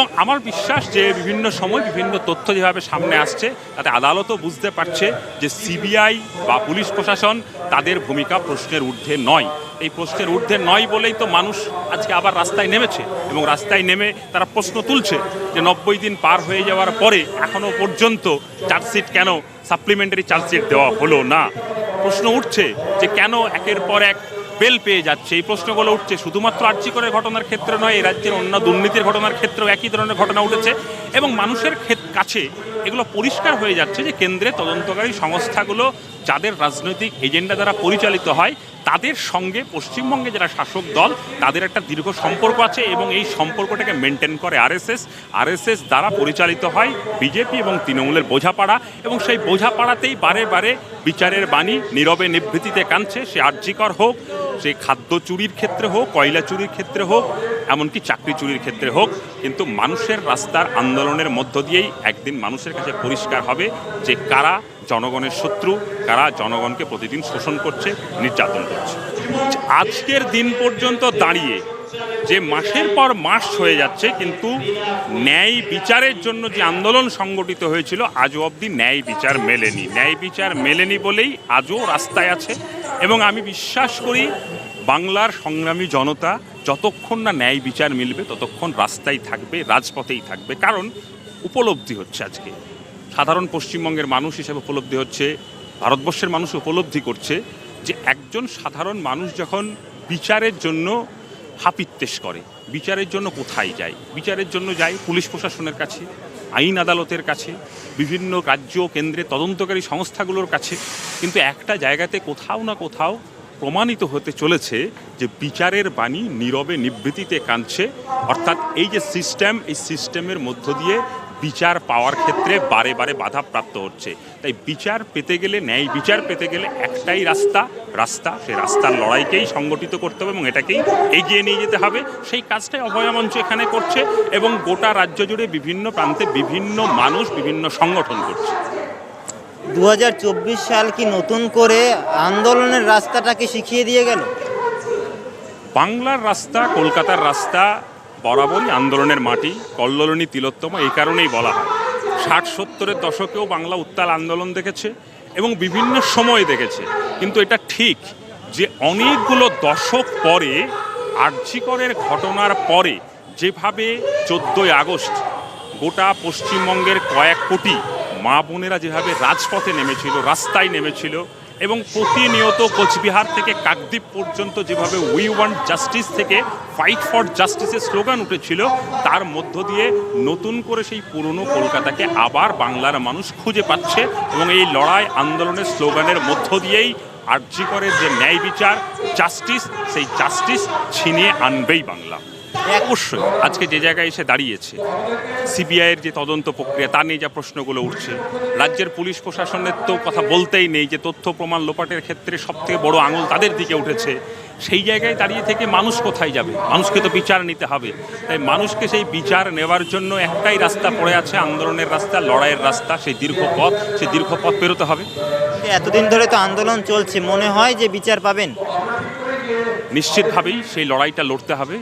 এবং আমার বিশ্বাস যে বিভিন্ন সময় বিভিন্ন তথ্য যেভাবে সামনে আসছে, তাতে আদালতও বুঝতে পারছে যে সিবিআই বা পুলিশ প্রশাসন তাদের ভূমিকা প্রশ্নের ঊর্ধ্বে নয়। এই প্রশ্নের ঊর্ধ্বে নয় বলেই তো মানুষ আজকে আবার রাস্তায় নেমেছে এবং রাস্তায় নেমে তারা প্রশ্ন তুলছে যে নব্বই দিন পার হয়ে যাওয়ার পরে এখনও পর্যন্ত চার্জশিট কেন সাপ্লিমেন্টারি চার্জশিট দেওয়া হলো না? প্রশ্ন উঠছে যে কেন একের পর এক বেল পেয়ে যাচ্ছে। এই প্রশ্নগুলো উঠছে। শুধুমাত্র আর্যিকরের ঘটনার ক্ষেত্রে নয়, এই রাজ্যের অন্য দুর্নীতির ঘটনার ক্ষেত্রেও একই ধরনের ঘটনা উঠেছে এবং মানুষের কাছে এগুলো পরিষ্কার হয়ে যাচ্ছে যে কেন্দ্রে তদন্তকারী সংস্থাগুলো যাদের রাজনৈতিক এজেন্ডা দ্বারা পরিচালিত হয়, তাদের সঙ্গে পশ্চিমবঙ্গে যারা শাসক দল, তাদের একটা দীর্ঘ সম্পর্ক আছে এবং এই সম্পর্কটাকে মেনটেন করে আরএসএস। আরএসএস দ্বারা পরিচালিত হয় বিজেপি এবং তৃণমূলের বোঝাপাড়া এবং সেই বোঝাপাড়াতেই বারে বারে বিচারের বাণী নীরবে নিভৃতিতে কাঁদছে। সে আর্যিকর হোক সে খাদ্য চুরির ক্ষেত্রে হোক, কয়লা চুরির ক্ষেত্রে হোক, এমনকি চাকরি চুরির ক্ষেত্রে হোক, কিন্তু মানুষের রাস্তার আন্দোলনের মধ্য দিয়েই একদিন মানুষের কাছে পরিষ্কার হবে যে কারা জনগণের শত্রু, কারা জনগণকে প্রতিদিন শোষণ করছে, নির্যাতন করছে। আজকের দিন পর্যন্ত দাঁড়িয়ে যে মাসের পর মাস হয়ে যাচ্ছে, কিন্তু ন্যায় বিচারের জন্য যে আন্দোলন সংগঠিত হয়েছিল, আজও অবধি ন্যায় বিচার মেলেনি। ন্যায় বিচার মেলেনি বলেই আজও রাস্তায় আছে। এবং আমি বিশ্বাস করি বাংলার সংগ্রামী জনতা যতক্ষণ না ন্যায় বিচার মিলবে, ততক্ষণ রাস্তায় থাকবে, রাজপথেই থাকবে। কারণ উপলব্ধি হচ্ছে আজকে। সাধারণ পশ্চিমবঙ্গের মানুষ হিসেবে উপলব্ধি হচ্ছে, ভারতবর্ষের মানুষ উপলব্ধি করছে যে একজন সাধারণ মানুষ যখন বিচারের জন্য হাপিত্তেশ করে। বিচারের জন্য কোথায় যায়? বিচারের জন্য যায় পুলিশ প্রশাসনের কাছে, আইন আদালতের কাছে, বিভিন্ন রাজ্য কেন্দ্রে তদন্তকারী সংস্থাগুলোর কাছে। কিন্তু একটা জায়গাতে কোথাও না কোথাও প্রমাণিত হতে চলেছে যে বিচারের বাণী নীরবে নিবৃত্তিতে কাঁদছে। অর্থাৎ এই যে সিস্টেম এই সিস্টেমের মধ্য দিয়ে বিচার পাওয়ার ক্ষেত্রে বারে বারে বাধাপ্রাপ্ত হচ্ছে। তাই বিচার পেতে গেলে ন্যায় বিচার পেতে গেলে একটাই রাস্তা রাস্তা সেই রাস্তার লড়াইকেই সংগঠিত করতে হবে এবং এটাকেই এগিয়ে নিয়ে যেতে হবে। সেই কাজটাই অভয়া মঞ্চ এখানে করছে এবং গোটা রাজ্য জুড়ে বিভিন্ন প্রান্তে বিভিন্ন মানুষ বিভিন্ন সংগঠন করছে। দু হাজার চব্বিশ সাল কি নতুন করে আন্দোলনের রাস্তাটাকে শিখিয়ে দিয়ে গেল? বাংলার রাস্তা কলকাতার রাস্তা বরাবরই আন্দোলনের মাটি, কল্লোলনী তিলোত্তম এই কারণেই বলা হয়। ষাট সত্তরের দশকেও বাংলা উত্তাল আন্দোলন দেখেছে এবং বিভিন্ন সময় দেখেছে। কিন্তু এটা ঠিক যে অনেকগুলো দশক পরে, আর্যিকরের ঘটনার পরে, যেভাবে চোদ্দোই আগস্ট গোটা পশ্চিমবঙ্গের কয়েক কোটি মা বোনেরা যেভাবে রাজপথে নেমেছিল, রাস্তায় নেমেছিল এবং প্রতিনিয়ত কোচবিহার থেকে কাকদ্বীপ পর্যন্ত যেভাবে উই ওয়ান্ট জাস্টিস থেকে ফাইট ফর জাস্টিসের স্লোগান উঠেছিল, তার মধ্য দিয়ে নতুন করে সেই পুরনো কলকাতাকে আবার বাংলার মানুষ খুঁজে পাচ্ছে এবং এই লড়াই আন্দোলনের স্লোগানের মধ্য দিয়েই আর্যিকরের যে ন্যায় বিচার জাস্টিস সেই জাস্টিস ছিনিয়ে আনবেই বাংলা। অবশ্যই। আজকে যে জায়গায় এসে দাঁড়িয়েছে সিবিআইয়ের যে তদন্ত প্রক্রিয়া তা নিয়ে যা প্রশ্নগুলো উঠছে রাজ্যের পুলিশ প্রশাসনের তো কথা বলতেই নেই যে তথ্য প্রমাণ লোপাটের ক্ষেত্রে সবথেকে বড় আঙুল তাদের দিকে উঠেছে। সেই জায়গায় দাঁড়িয়ে থেকে মানুষ কোথায় যাবে? মানুষকে তো বিচার নিতে হবে। তাই মানুষকে সেই বিচার নেওয়ার জন্য একটাই রাস্তা পড়ে আছে আন্দোলনের রাস্তা লড়াইয়ের রাস্তা সেই দীর্ঘ পথ। সেই দীর্ঘ পথ পেরোতে হবে। এতদিন ধরে তো আন্দোলন চলছে মনে হয় যে বিচার পাবেন। নিশ্চিতভাবেই সেই লড়াইটা লড়তে হবে।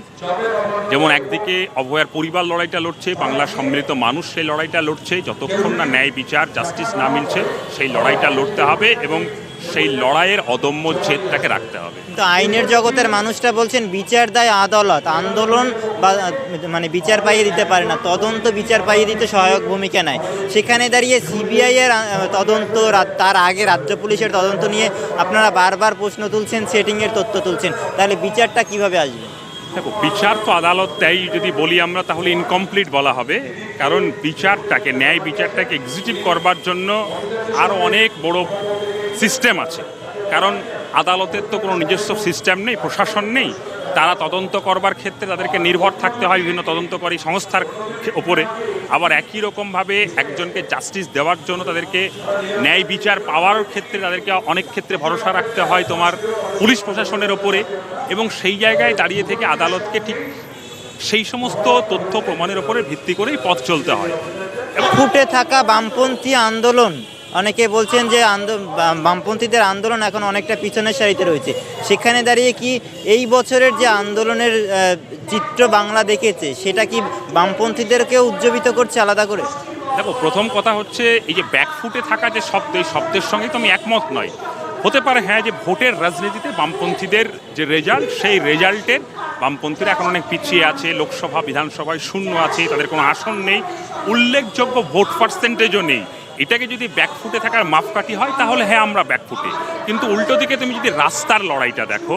যেমন একদিকে অভয়ার পরিবার লড়াইটা লড়ছে, বাংলা সম্মিলিত মানুষ সেই লড়াইটা লড়ছে, যতক্ষণ না ন্যায় বিচার, জাস্টিস না মিলছে, সেই লড়াইটা লড়তে হবে এবং সেই লড়াইয়ের অদম্য জেদটাকে রাখতে হবে। কিন্তু আইনের জগতের মানুষটা বলছেন বিচার দেয় আদালত। আন্দোলন বা মানে বিচার পাইয়ে দিতে পারে না। তদন্ত বিচার পাইয়ে দিতে সহায়ক ভূমিকা নেয়। সেখানে দাঁড়িয়ে সিবিআই এর তদন্ত তার আগে রাজ্য পুলিশের তদন্ত নিয়ে আপনারা বারবার প্রশ্ন তুলছেন সেটিংয়ের তথ্য তুলছেন। তাহলে বিচারটা কীভাবে আসবে? দেখো বিচার তো আদালত দেয় যদি বলি আমরা তাহলে ইনকমপ্লিট বলা হবে। কারণ বিচারটাকে ন্যায় বিচারটাকে এক্সিকিউটিভ করবার জন্য আরও অনেক বড় সিস্টেম আছে। কারণ আদালতের তো কোনো নিজস্ব সিস্টেম নেই, প্রশাসন নেই। তারা তদন্ত করবার ক্ষেত্রে তাদেরকে নির্ভর থাকতে হয় বিভিন্ন তদন্তকারী সংস্থার ওপরে। আবার একই রকমভাবে একজনকে জাস্টিস দেওয়ার জন্য তাদেরকে ন্যায় বিচার পাওয়ার ক্ষেত্রে তাদেরকে অনেক ক্ষেত্রে ভরসা রাখতে হয় তোমার পুলিশ প্রশাসনের ওপরে। এবং সেই জায়গায় দাঁড়িয়ে থেকে আদালতকে ঠিক সেই সমস্ত তথ্য প্রমাণের ওপরে ভিত্তি করেই পথ চলতে হয়। ফুটে থাকা বামপন্থী আন্দোলন অনেকে বলছেন যে আন্দো- বাম- বামপন্থীদের আন্দোলন এখন অনেকটা পিছনের সারিতে রয়েছে। সেখানে দাঁড়িয়ে কি এই বছরের যে আন্দোলনের চিত্র বাংলা দেখেছে, সেটা কি বামপন্থীদেরকেও উজ্জীবিত করছে আলাদা করে? দেখো, প্রথম কথা হচ্ছে এই যে ব্যাকফুটে থাকা যে শব্দ, এই শব্দের সঙ্গে তো আমি একমত নয়। হতে পারে হ্যাঁ যে ভোটের রাজনীতিতে বামপন্থীদের যে রেজাল্ট, সেই রেজাল্টের বামপন্থীরা এখন অনেক পিছিয়ে আছে, লোকসভা, বিধানসভায় শূন্য আছে, তাদের কোনো আসন নেই। উল্লেখযোগ্য ভোট পার্সেন্টেজও নেই। এটাকে যদি ব্যাকফুটে থাকার মাপকাঠি হয়, তাহলে হ্যাঁ আমরা ব্যাকফুটে কিন্তু উল্টো দিকে তুমি যদি রাস্তার লড়াইটা দেখো,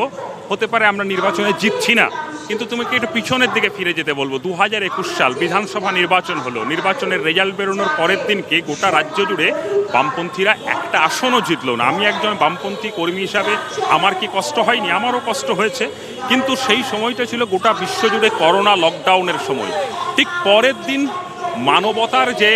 হতে পারে আমরা নির্বাচনে জিতছি না, কিন্তু তোমাকে একটু পিছনের দিকে ফিরে যেতে বলব? দু হাজার একুশ সাল বিধানসভা নির্বাচন হলো। নির্বাচনের রেজাল্ট বেরোনোর পরের দিনকে গোটা রাজ্য জুড়ে বামপন্থীরা একটা আসনও জিতলো না? আমি একজন বামপন্থী কর্মী হিসাবে আমার কি কষ্ট হয়নি? আমারও কষ্ট হয়েছে। কিন্তু সেই সময়টা ছিল গোটা বিশ্বজুড়ে করোনা লকডাউনের সময়। ঠিক পরের দিন মানবতার যে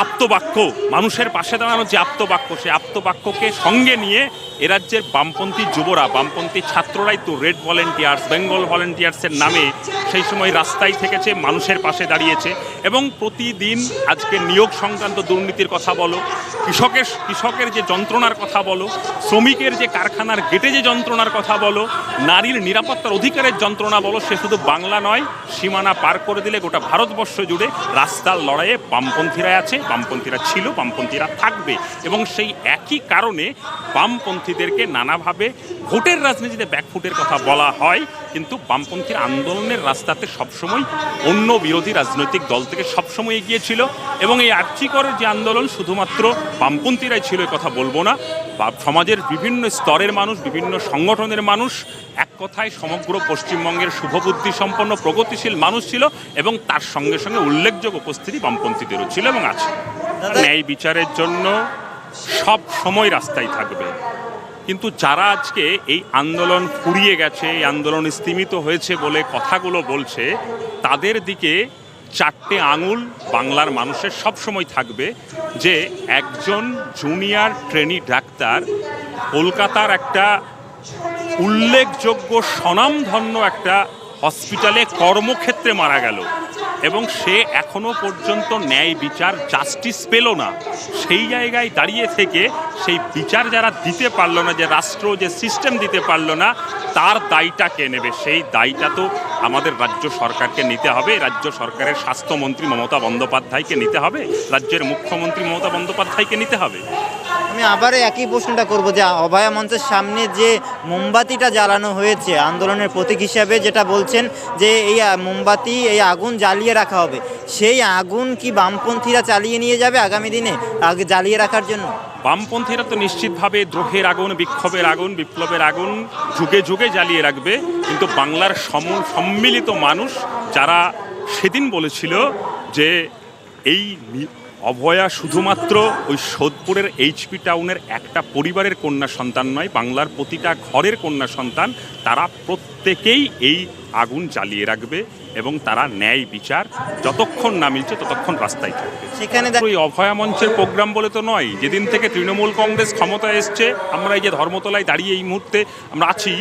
আপ্তবাক্য, মানুষের পাশে দাঁড়ানোর যে আপ্তবাক্য, সেই আপ্তবাক্যকে সঙ্গে নিয়ে এ রাজ্যের বামপন্থী যুবরা, বামপন্থী ছাত্ররাই তো রেড ভলেন্টিয়ার্স, বেঙ্গল ভলেন্টিয়ার্সের নামে সেই সময় রাস্তায় থেকেছে, মানুষের পাশে দাঁড়িয়েছে এবং প্রতিদিন আজকে নিয়োগ সংক্রান্ত দুর্নীতির কথা বলো, কৃষকের কৃষকের যে যন্ত্রণার কথা বলো, শ্রমিকের যে কারখানার গেটে যে যন্ত্রণার কথা বলো, নারীর নিরাপত্তার অধিকারের যন্ত্রণা বলো, সে শুধু বাংলা নয়, সীমানা পার করে দিলে গোটা ভারতবর্ষ জুড়ে রাস্তার লড়াইয়ে বামপন্থীরা আছে বামপন্থীরা ছিল বামপন্থীরা থাকবে। এবং সেই একই কারণে বামপন্থীদেরকে নানাভাবে ভোটের রাজনীতিতে ব্যাকফুটের কথা বলা হয় কিন্তু বামপন্থী আন্দোলনের রাস্তাতে সবসময় অন্য বিরোধী রাজনৈতিক দল থেকে সবসময় এগিয়ে ছিল এবং এই আর্চিকরের যে আন্দোলন শুধুমাত্র বামপন্থীরাই ছিল কথা বলব না। বা সমাজের বিভিন্ন স্তরের মানুষ বিভিন্ন সংগঠনের মানুষ এক কথায় সমগ্র পশ্চিমবঙ্গের শুভবুদ্ধি সম্পন্ন প্রগতিশীল মানুষ ছিল এবং তার সঙ্গে সঙ্গে উল্লেখযোগ্য উপস্থিতি বামপন্থীদেরও ছিল এবং আছে। ন্যায় বিচারের জন্য সব সময় রাস্তায় থাকবে। কিন্তু যারা আজকে এই আন্দোলন ফুরিয়ে গেছে, এই আন্দোলন স্তীমিত হয়েছে বলে কথাগুলো বলছে, তাদের দিকে চারটে আঙুল বাংলার মানুষের সব সময় থাকবে যে একজন জুনিয়র ট্রেনি ডাক্তার কলকাতার একটা উল্লেখযোগ্য স্বনামধন্য একটা হসপিটালে কর্মক্ষেত্রে মারা গেল। এবং সে এখনও পর্যন্ত ন্যায় বিচার জাস্টিস পেল না। সেই জায়গায় দাঁড়িয়ে থেকে সেই বিচার যারা দিতে পারল না, যে রাষ্ট্র, যে সিস্টেম দিতে পারল না, তার দায়টা কে নেবে? সেই দায়টা তো আমাদের রাজ্য সরকারকে নিতে হবে। রাজ্য সরকারের স্বাস্থ্যমন্ত্রী মমতা বন্দ্যোপাধ্যায়কে নিতে হবে। রাজ্যের মুখ্যমন্ত্রী মমতা বন্দ্যোপাধ্যায়কে নিতে হবে। আমি আবারও একই প্রশ্নটা করব যে অভয়া মঞ্চের সামনে যে মোমবাতিটা জ্বালানো হয়েছে, আন্দোলনের প্রতীক হিসাবে যেটা বলছেন যে এই মোমবাতি, এই আগুন জ্বালিয়ে রাখা হবে। সেই আগুন কি বামপন্থীরা চালিয়ে নিয়ে যাবে আগামী দিনে? আগে জ্বালিয়ে রাখার জন্য। বামপন্থীরা তো নিশ্চিতভাবে দ্রোহের আগুন, বিক্ষোভের আগুন, বিপ্লবের আগুন যুগে যুগে জ্বালিয়ে রাখবে। কিন্তু বাংলার সম, সম্মিলিত মানুষ যারা সেদিন বলেছিল যে এই অভয়া শুধুমাত্র ওই সোদপুরের এইচপি টাউনের একটা পরিবারের কন্যা সন্তান নয় বাংলার প্রতিটা ঘরের কন্যা সন্তান তারা প্রত্যেকেই এই আগুন জ্বালিয়ে রাখবে এবং তারা ন্যায় বিচার যতক্ষণ না মিলছে ততক্ষণ রাস্তায় থাকবে সেখানে ওই অভয়া মঞ্চের প্রোগ্রাম বলে তো নয় যেদিন থেকে তৃণমূল কংগ্রেস ক্ষমতায় এসছে আমরা এই যে ধর্মতলায় দাঁড়িয়ে এই মুহূর্তে আমরা আছি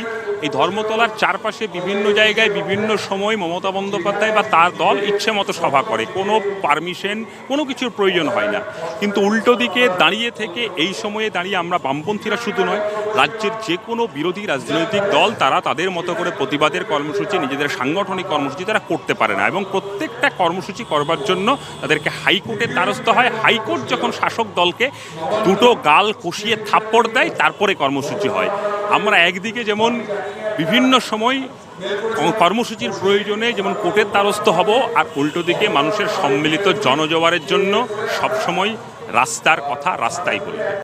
এই ধর্মতলার চারপাশে বিভিন্ন জায়গায় বিভিন্ন সময় মমতা বন্দ্যোপাধ্যায় বা তার দল ইচ্ছে মতো সভা করে। কোনো পারমিশন কোনো কিছুর প্রয়োজন হয় না। কিন্তু উল্টো দিকে দাঁড়িয়ে থেকে এই সময়ে দাঁড়িয়ে আমরা বামপন্থীরা শুধু নয়, রাজ্যের যে কোনো বিরোধী রাজনৈতিক দল তারা তাদের মতো করে প্রতিবাদের কর্মসূচি, নিজেদের সাংগঠনিক কর্মসূচি তারা করতে পারে না এবং প্রত্যেকটা কর্মসূচি করবার জন্য তাদেরকে হাইকোর্টের দ্বারস্থ হয়। হাইকোর্ট যখন শাসক দলকে দুটো গাল কষিয়ে থাপ্পড় দেয়, তারপরে কর্মসূচি হয়। আমরা একদিকে যেমন বিভিন্ন সময় কর্মসূচির প্রয়োজনে যেমন কোর্টের দ্বারস্থ হব, আর উল্টো দিকে মানুষের সম্মিলিত জনজোয়ারের জন্য সবসময় রাস্তার কথা রাস্তায় বলবে।